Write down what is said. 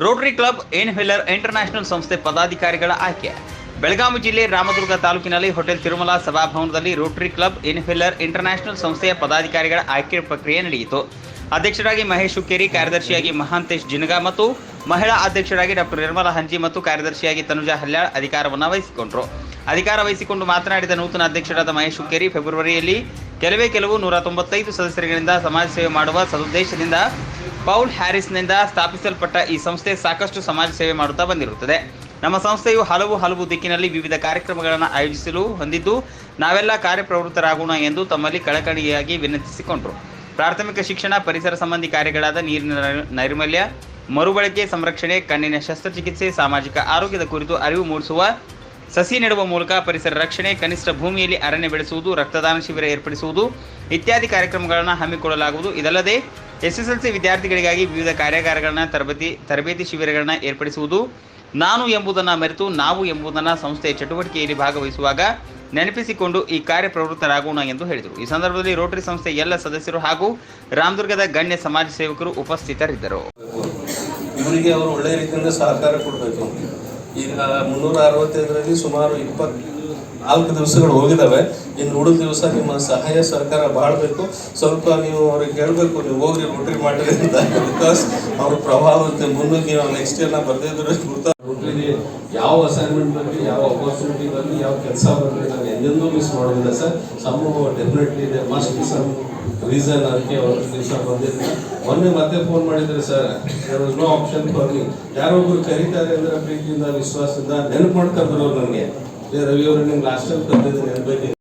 Rotary Club ಇನ್ಹೇಲರ್ international ಸಂಸ್ಥೆ ಪದಾಧಿಕಾರಿಗಳ ಆಯ್ಕೆ. ಬೆಳಗಾವಿ ಜಿಲ್ಲೆ ರಾಮದುರ್ಗ ತಾಲೂಕಿನಲ್ಲಿ ಹೋಟೆಲ್ ತಿರುಮಲ ಸಭಾಭವನದಲ್ಲಿ ರೋಟರಿ ಕ್ಲಬ್ ಇನ್ಹೇಲರ್ ಇಂಟರ್ನ್ಯಾಷನಲ್ ಸಂಸ್ಥೆಯ ಪದಾಧಿಕಾರಿಗಳ ಆಯ್ಕೆ ಪ್ರಕ್ರಿಯೆ ನಡೆಯಿತು. ಅಧ್ಯಕ್ಷರಾಗಿ ಮಹೇಶ್ ಹುಕ್ಕೇರಿ ಕಾರ್ಯದರ್ಶಿಯಾಗಿ ಮಹಾಂತೇಶ್ ಜಿನಗ ಮತ್ತು ಮಹಿಳಾ ಅಧ್ಯಕ್ಷರಾಗಿ ಡಾಕ್ಟರ್ ನಿರ್ಮಲಾ ಹಂಜಿ ಮತ್ತು ಕಾರ್ಯದರ್ಶಿಯಾಗಿ ತನುಜಾ ಹಲ್ಯಾಳ್ ಅಧಿಕಾರವನ್ನು ವಹಿಸಿಕೊಂಡರು. ಅಧಿಕಾರ ವಹಿಸಿಕೊಂಡು ಮಾತನಾಡಿದ ನೂತನ ಅಧ್ಯಕ್ಷರಾದ ಮಹೇಶ್ ಹುಕ್ಕೇರಿ ಫೆಬ್ರವರಿಯಲ್ಲಿ ಕೆಲವೇ ಕೆಲವು ನೂರ ತೊಂಬತ್ತೈದು ಸದಸ್ಯರುಗಳಿಂದ ಸಮಾಜ ಸೇವೆ ಮಾಡುವ ಸದುದ್ದೇಶದಿಂದ ಪೌಲ್ ಹ್ಯಾರಿಸ್ನಿಂದ ಸ್ಥಾಪಿಸಲ್ಪಟ್ಟ ಈ ಸಂಸ್ಥೆ ಸಾಕಷ್ಟು ಸಮಾಜ ಸೇವೆ ಮಾಡುತ್ತಾ ಬಂದಿರುತ್ತದೆ. ನಮ್ಮ ಸಂಸ್ಥೆಯು ಹಲವು ಹಲವು ದಿಕ್ಕಿನಲ್ಲಿ ವಿವಿಧ ಕಾರ್ಯಕ್ರಮಗಳನ್ನು ಆಯೋಜಿಸಲು ಹೊಂದಿದ್ದು, ನಾವೆಲ್ಲ ಕಾರ್ಯಪ್ರವೃತ್ತರಾಗೋಣ ಎಂದು ತಮ್ಮಲ್ಲಿ ಕಳಕಳಿಯಾಗಿ ವಿನಂತಿಸಿಕೊಂಡರು. ಪ್ರಾಥಮಿಕ ಶಿಕ್ಷಣ ಪರಿಸರ ಸಂಬಂಧಿ ಕಾರ್ಯಗಳಾದ ನೀರಿನ ನೈರ್ಮಲ್ಯ, ಮರುಬಳಕೆ ಸಂರಕ್ಷಣೆ, ಕಣ್ಣಿನ ಶಸ್ತ್ರಚಿಕಿತ್ಸೆ, ಸಾಮಾಜಿಕ ಆರೋಗ್ಯದ ಕುರಿತು ಅರಿವು ಮೂಡಿಸುವ, ಸಸಿ ನೆಡುವ ಮೂಲಕ ಪರಿಸರ ರಕ್ಷಣೆ, ಕನಿಷ್ಠ ಭೂಮಿಯಲ್ಲಿ ಅರಣ್ಯ ಬೆಳೆಸುವುದು, ರಕ್ತದಾನ ಶಿಬಿರ ಏರ್ಪಡಿಸುವುದು ಇತ್ಯಾದಿ ಕಾರ್ಯಕ್ರಮಗಳನ್ನು ಹಮ್ಮಿಕೊಳ್ಳಲಾಗುವುದು. ಇದಲ್ಲದೆ ಎಸ್ಎಸ್ಎಲ್ಸಿ ವಿದ್ಯಾರ್ಥಿಗಳಿಗಾಗಿ ವಿವಿಧ ಕಾರ್ಯಾಗಾರಗಳನ್ನು ತರಬೇತಿ ತರಬೇತಿ ಶಿಬಿರಗಳನ್ನು ಏರ್ಪಡಿಸುವುದು. ನಾನು ಎಂಬುದನ್ನು ಮರೆತು ನಾವು ಎಂಬುದನ್ನು ಸಂಸ್ಥೆಯ ಚಟುವಟಿಕೆಯಲ್ಲಿ ಭಾಗವಹಿಸುವಾಗ ನೆನಪಿಸಿಕೊಂಡು ಈ ಕಾರ್ಯಪ್ರವೃತ್ತರಾಗೋಣ ಎಂದು ಹೇಳಿದರು. ಈ ಸಂದರ್ಭದಲ್ಲಿ ರೋಟರಿ ಸಂಸ್ಥೆ ಎಲ್ಲ ಸದಸ್ಯರು ಹಾಗೂ ರಾಮದುರ್ಗದ ಗಣ್ಯ ಸಮಾಜ ಸೇವಕರು ಉಪಸ್ಥಿತರಿದ್ದರು. ಇವರಿಗೆ ಅವರು ಒಳ್ಳೆ ರೀತಿಯಿಂದ ಸಹಕಾರ ಕೊಡಬೇಕು. ಈಗ ಮುನ್ನೂರ ಅರವತ್ತೈದರಲ್ಲಿ ಸುಮಾರು ಇಪ್ಪತ್ ನಾಲ್ಕು ದಿವಸಗಳು ಹೋಗಿದ್ದಾವೆ ಇನ್ನು ಉಳಿದ ದಿವಸ ನಿಮ್ಮ ಸಹಾಯ ಸಹಕಾರ ಬಾಳ್ಬೇಕು. ಸ್ವಲ್ಪ ನೀವು ಅವ್ರಿಗೆ ಹೇಳಬೇಕು, ನೀವು ಹೋಗ್ರಿ ರೋಟರಿ ಮಾಡಿರಿ ಅಂತ. ಬಿಕಾಸ್ ಅವ್ರ ಪ್ರಭಾವ ಮುನ್ನುಗ್ಗಿ ನಾವು ನೆಕ್ಸ್ಟ್ ಇಯರ್ ನಾವು ಬರ್ದಿದ್ರೆ ಗುರ್ತ ರೋಟರಿಗೆ ಯಾವ ಅಸೈನ್ಮೆಂಟ್ ಬರಲಿ ಯಾವ ಅಪರ್ಚುನಿಟಿ ಬರಲಿ ಯಾವ ಕೆಲಸ ಬರಲಿ ನಾನು ಎಂದೆಂದೂ ಮಿಸ್ ಮಾಡೋದಿಲ್ಲ ಸರ್ ಸಮ್ ಡೆಫಿನೆಟ್ಲಿ ಇದೆ. ಮಸ್ಟ್ ಸಮ್ ರೀಸನ್ ಅದಕ್ಕೆ ಒಂದು ದಿವಸ ಬಂದಿದ್ದೆ ಮೊನ್ನೆ ಮತ್ತೆ ಫೋನ್ ಮಾಡಿದ್ರೆ sir there was no option for ಯಾರೊಬ್ಬರು ಯಾರೊಬ್ರು ಕರೀತಾರೆ ಅಂದ್ರೆ ಪ್ರೀತಿಯಿಂದ, ವಿಶ್ವಾಸದಿಂದ ನೆನಪು ಮಾಡ್ತಾ ಬರೋರು ನನಗೆ. ರವಿ ಅವರು ನಿಮ್ಗೆ ಲಾಸ್ಟ್ ಟೈಮ್ ಕರೆದಿದ್ದೀನಿ ನೆನಪೈತಿ.